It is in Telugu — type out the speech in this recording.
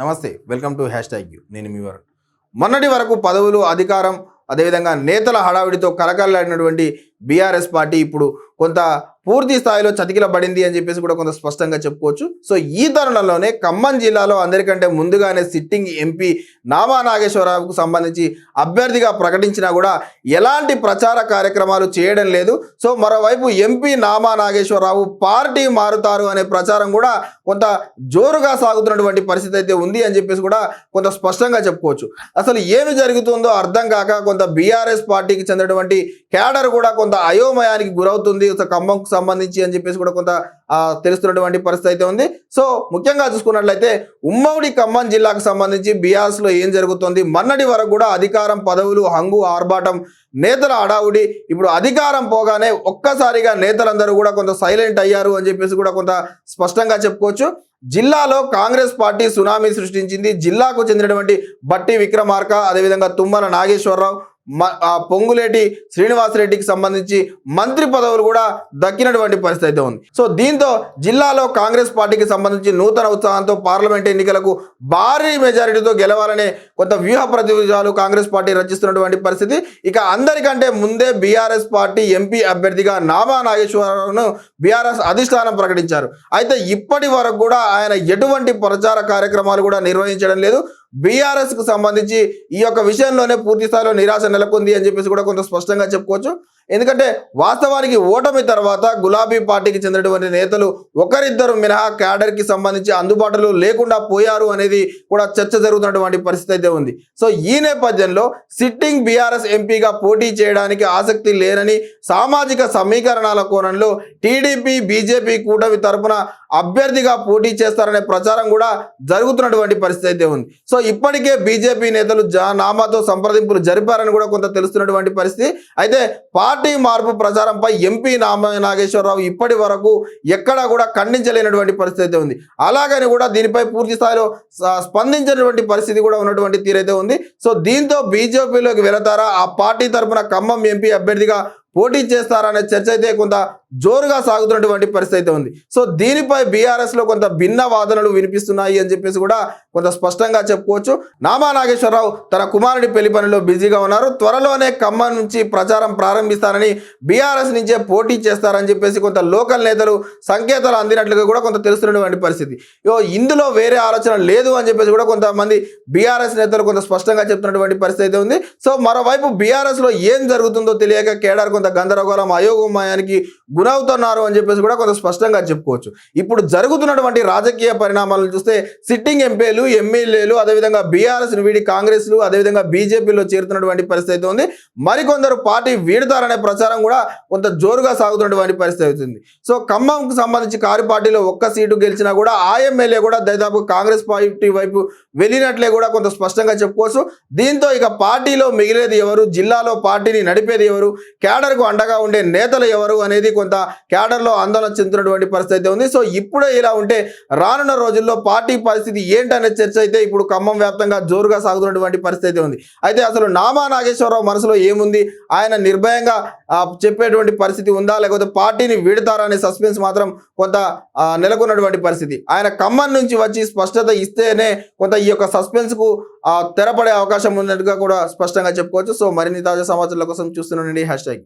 నమస్తే welcome to hashtag you. నేను మీ వరుణ్. మొన్నటి వరకు పదవులు అధికారం అదేవిధంగా నేతల హడావిడితో కలకల్లాడినటువంటి బీఆర్ఎస్ పార్టీ ఇప్పుడు కొంత పూర్తి స్థాయిలో చతికిలబడింది అని చెప్పేసి కూడా కొంత స్పష్టంగా చెప్పుకోవచ్చు. సో ఈ తరుణంలోనే ఖమ్మం జిల్లాలో అందరికంటే ముందుగానే సిట్టింగ్ ఎంపీ నామా నాగేశ్వరరావుకు సంబంధించి అభ్యర్థిగా ప్రకటించినా కూడా ఎలాంటి ప్రచార కార్యక్రమాలు చేయడం లేదు. సో మరోవైపు ఎంపీ నామా నాగేశ్వరరావు పార్టీ మారుతారు అనే ప్రచారం కూడా కొంత జోరుగా సాగుతున్నటువంటి పరిస్థితి అయితే ఉంది అని చెప్పేసి కూడా కొంత స్పష్టంగా చెప్పుకోవచ్చు. అసలు ఏమి జరుగుతుందో అర్థం కాక కొంత బీఆర్ఎస్ పార్టీకి చెందినటువంటి క్యాడర్ కూడా కొంత అయోమయానికి గురవుతుంది. ఖమ్మం ఖమ్మంకు సంబంధించి అని చెప్పేసి కూడా కొంత తెలుస్తున్నటువంటి పరిస్థితి అయితే ఉంది. సో ముఖ్యంగా చూసుకున్నట్లయితే ఉమ్మడి ఖమ్మం జిల్లాకు సంబంధించి బీఆర్ఎస్లో ఏం జరుగుతుంది? మొన్నటి వరకు కూడా అధికారం పదవులు హంగు ఆర్భాటం నేతల అడావుడి ఇప్పుడు అధికారం పోగానే ఒక్కసారిగా నేతలందరూ కూడా కొంత సైలెంట్ అయ్యారు అని చెప్పేసి కూడా కొంత స్పష్టంగా చెప్పుకోవచ్చు. జిల్లాలో కాంగ్రెస్ పార్టీ సునామీ సృష్టించింది. జిల్లాకు చెందినటువంటి బట్టి విక్రమార్క అదేవిధంగా తుమ్మల నాగేశ్వరరావు. పొంగులేటి శ్రీనివాసరెడ్డికి సంబంధించి మంత్రి పదవులు కూడా దక్కినటువంటి పరిస్థితి అయితే ఉంది. సో దీంతో జిల్లాలో కాంగ్రెస్ పార్టీకి సంబంధించి నూతన ఉత్సాహంతో పార్లమెంట్ ఎన్నికలకు భారీ మెజారిటీతో గెలవాలనే కొంత వ్యూహ ప్రతివ్యూహాలు కాంగ్రెస్ పార్టీ రచిస్తున్నటువంటి పరిస్థితి. ఇక అందరికంటే ముందే బీఆర్ఎస్ పార్టీ ఎంపీ అభ్యర్థిగా నామా నాగేశ్వరరావును బీఆర్ఎస్ అధిష్టానం ప్రకటించారు. అయితే ఇప్పటి వరకు కూడా ఆయన ఎటువంటి ప్రచార కార్యక్రమాలు కూడా నిర్వహించడం లేదు. బీఆర్ఎస్కు సంబంధించి ఈ యొక్క విషయంలోనే పూర్తి స్థాయిలో నిరాశ నెలకొంది అని చెప్పేసి కూడా కొంత స్పష్టంగా చెప్పుకోవచ్చు. ఎందుకంటే వాస్తవానికి ఓటమి తర్వాత గులాబీ పార్టీకి చెందినటువంటి నేతలు ఒకరిద్దరు మినహా క్యాడర్కి సంబంధించి అందుబాటులో లేకుండా పోయారు అనేది కూడా చర్చ జరుగుతున్నటువంటి పరిస్థితి అయితే ఉంది. సో ఈ నేపథ్యంలో సిట్టింగ్ బీఆర్ఎస్ ఎంపీగా పోటీ చేయడానికి ఆసక్తి లేనని సామాజిక సమీకరణాల కోణంలో టీడీపీ బీజేపీ కూటమి తరఫున అభ్యర్థిగా పోటీ చేస్తారనే ప్రచారం కూడా జరుగుతున్నటువంటి పరిస్థితి అయితే ఉంది. సో ఇప్పటికే బీజేపీ నేతలు జా నామాతో సంప్రదింపులు జరిపారని కూడా కొంత తెలుస్తున్నటువంటి పరిస్థితి. అయితే పార్టీ పార్టీ మార్పు ప్రచారంపై ఎంపీ నామ నాగేశ్వరరావు ఇప్పటి వరకు ఎక్కడా కూడా ఖండించలేనటువంటి పరిస్థితి అయితే ఉంది. అలాగని కూడా దీనిపై పూర్తి స్థాయిలో స్పందించినటువంటి పరిస్థితి కూడా ఉన్నటువంటి తీరైతే ఉంది. సో దీంతో బీజేపీలోకి వెళతారా? ఆ పార్టీ తరపున ఖమ్మం ఎంపీ అభ్యర్థిగా పోటీ చేస్తారనే చర్చ అయితే కొంత జోరుగా సాగుతున్నటువంటి పరిస్థితి అయితే ఉంది. సో దీనిపై బీఆర్ఎస్లో కొంత భిన్న వాదనలు వినిపిస్తున్నాయి అని చెప్పేసి కూడా కొంత స్పష్టంగా చెప్పుకోవచ్చు. నామా నాగేశ్వరరావు తన కుమారుడి పెళ్ళి పనిలో బిజీగా ఉన్నారు. త్వరలోనే ఖమ్మం నుంచి ప్రచారం ప్రారంభిస్తారని బీఆర్ఎస్ నుంచే పోటీ చేస్తారని చెప్పేసి కొంత లోకల్ నేతలు సంకేతాలు అందినట్లుగా కూడా కొంత తెలుస్తున్నటువంటి పరిస్థితి. ఇందులో వేరే ఆలోచన లేదు అని చెప్పేసి కూడా కొంతమంది బీఆర్ఎస్ నేతలు కొంత స్పష్టంగా చెప్తున్నటువంటి పరిస్థితి అయితే ఉంది. సో మరోవైపు బీఆర్ఎస్లో ఏం జరుగుతుందో తెలియక కేడార్ కొంత గందరగోళం అయోగమయానికి గురవుతున్నారు అని చెప్పేసి కూడా కొంత స్పష్టంగా చెప్పుకోవచ్చు. ఇప్పుడు జరుగుతున్నటువంటి రాజకీయ పరిణామాలను చూస్తే సిట్టింగ్ ఎంపీలు ఎమ్మెల్యేలు అదేవిధంగా బీఆర్ఎస్ వీడి కాంగ్రెస్లు అదేవిధంగా బీజేపీలో చేరుతున్నటువంటి పరిస్థితి అయితే ఉంది. మరికొందరు పార్టీ వీడతారనే ప్రచారం కూడా కొంత జోరుగా సాగుతున్నటువంటి పరిస్థితి అవుతుంది. సో ఖమ్మంకు సంబంధించి కారు పార్టీలో ఒక్క సీటు గెలిచినా కూడా ఆ ఎమ్మెల్యే కూడా దాదాపు కాంగ్రెస్ పార్టీ వైపు వెళ్ళినట్లే కూడా కొంత స్పష్టంగా చెప్పుకోవచ్చు. దీంతో ఇక పార్టీలో మిగిలేది ఎవరు? జిల్లాలో పార్టీని నడిపేది ఎవరు? క్యాడర్కు అండగా ఉండే నేతలు ఎవరు? అనేది కొంత క్యాడర్లో ఆందోళన చెందుతున్నటువంటి పరిస్థితి ఉంది. సో ఇప్పుడే ఇలా ఉంటే రానున్న రోజుల్లో పార్టీ పరిస్థితి ఏంటనే చర్చ అయితే ఇప్పుడు ఖమ్మం వ్యాప్తంగా జోరుగా సాగుతున్నటువంటి పరిస్థితి అయితే ఉంది. అయితే అసలు నామా నాగేశ్వరరావు మనసులో ఏముంది? ఆయన నిర్భయంగా చెప్పేటువంటి పరిస్థితి ఉందా? లేకపోతే పార్టీని వీడతారా అనే సస్పెన్స్ మాత్రం కొంత నెలకొన్నటువంటి పరిస్థితి. ఆయన ఖమ్మం నుంచి వచ్చి స్పష్టత ఇస్తేనే కొంత ఈ యొక్క సస్పెన్స్కు తెరపడే అవకాశం ఉన్నట్టుగా కూడా స్పష్టంగా చెప్పుకోవచ్చు. సో మరిన్ని తాజా సమాచారాల కోసం చూస్తున్నానండి హ్యాష్ ట్యాగ్.